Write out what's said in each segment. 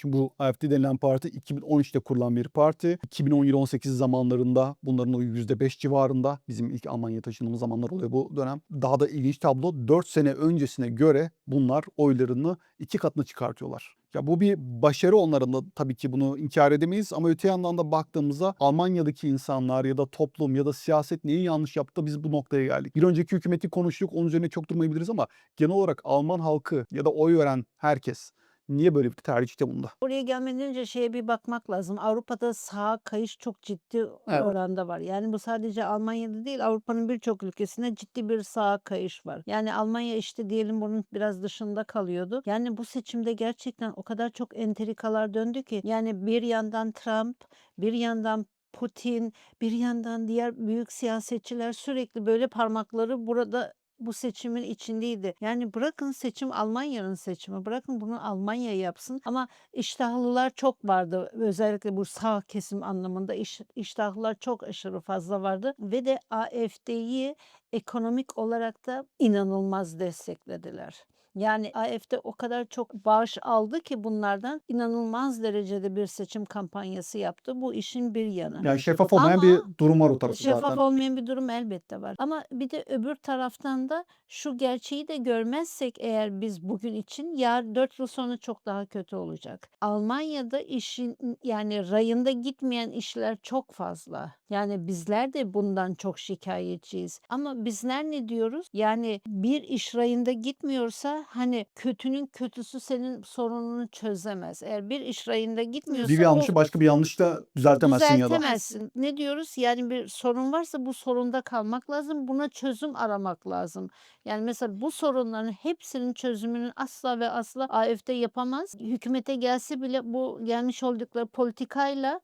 Şimdi bu AfD denilen parti 2013'te kurulan bir parti. 2017-18 zamanlarında bunların o %5 civarında bizim ilk Almanya'ya taşındığımız zamanlar oluyor bu dönem. Daha da ilginç tablo 4 sene öncesine göre bunlar oylarını iki katına çıkartıyorlar. Ya bu bir başarı onların da tabii ki bunu inkar edemeyiz ama öte yandan da baktığımızda Almanya'daki insanlar ya da toplum ya da siyaset neyi yanlış yaptı biz bu noktaya geldik. Bir önceki hükümeti konuştuk onun üzerine çok durmayabiliriz ama genel olarak Alman halkı ya da oy veren herkes niye böyle bir tercihte bulundu? Oraya gelmeden önce şeye bir bakmak lazım. Avrupa'da sağa kayış çok ciddi Evet. oranda var. Yani bu sadece Almanya'da değil Avrupa'nın birçok ülkesinde ciddi bir sağa kayış var. Yani Almanya işte diyelim bunun biraz dışında kalıyordu. Yani bu seçimde gerçekten o kadar çok entrikalar döndü ki yani bir yandan Trump, bir yandan Putin, bir yandan diğer büyük siyasetçiler sürekli böyle parmakları burada bu seçimin içindeydi. Yani bırakın seçim Almanya'nın seçimi, bırakın bunu Almanya yapsın ama iştahlılar çok vardı. Özellikle bu sağ kesim anlamında iş, iştahlılar çok aşırı fazla vardı ve de AfD'yi ekonomik olarak da inanılmaz desteklediler. Yani AfD o kadar çok bağış aldı ki bunlardan inanılmaz derecede bir seçim kampanyası yaptı. Bu işin bir yanı. Yani şeffaf olmayan Ama bir durum var o tarafta Şeffaf zaten. olmayan bir durum elbette var. Ama bir de öbür taraftan da şu gerçeği de görmezsek eğer biz bugün için ya 4 yıl sonra çok daha kötü olacak. Almanya'da işin yani rayında gitmeyen işler çok fazla. Yani bizler de bundan çok şikayetçiyiz. Ama bizler ne diyoruz? Yani bir iş rayında gitmiyorsa hani kötünün kötüsü senin sorununu çözemez. Eğer bir iş rayında gitmiyorsa Bir o yanlışı başka bir yanlışla düzeltemezsin ya da. Düzeltemezsin. Ne diyoruz? Yani bir sorun varsa bu sorunda kalmak lazım. Buna çözüm aramak lazım. Yani mesela bu sorunların hepsinin çözümünü asla ve asla AfD yapamaz. Hükümete gelse bile bu gelmiş oldukları politikayla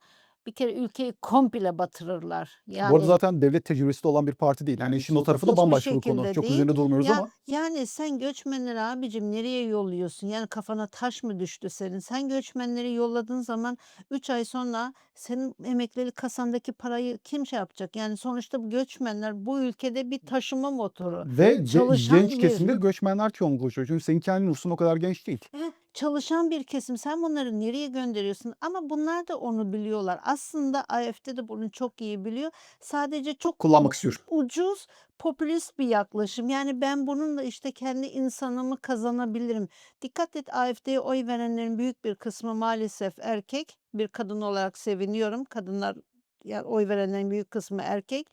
bir kere ülkeyi komple batırırlar. Bu arada Yani zaten devlet tecrübesi de olan bir parti değil. Yani işin o tarafı da bambaşka bir konu. Çok değil. üzerinde durmuyoruz ya, ama yani sen göçmenleri abicim nereye yolluyorsun? Yani kafana taş mı düştü senin? Sen göçmenleri yolladığın zaman 3 ay sonra senin emekleri kasandaki parayı kim şey yapacak? Yani sonuçta bu göçmenler bu ülkede bir taşıma motoru. ve Çalışan genç bir- kesimde göçmenler oluşuyor. Çünkü senin kendi nüfusun o kadar genç değil. Evet, çalışan bir kesim. Sen bunları nereye gönderiyorsun? Ama bunlar da onu biliyorlar. Aslında AfD de bunu çok iyi biliyor. Sadece çok Kullanmak istiyor. ucuz, popülist bir yaklaşım. Yani ben bununla işte kendi insanımı kazanabilirim. Dikkat et AfD'ye oy verenlerin büyük bir kısmı maalesef erkek. Bir kadın olarak seviniyorum. Kadınlar yani oy verenlerin büyük kısmı erkek.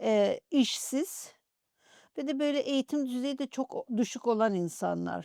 Ee, işsiz ve de böyle eğitim düzeyi de çok düşük olan insanlar.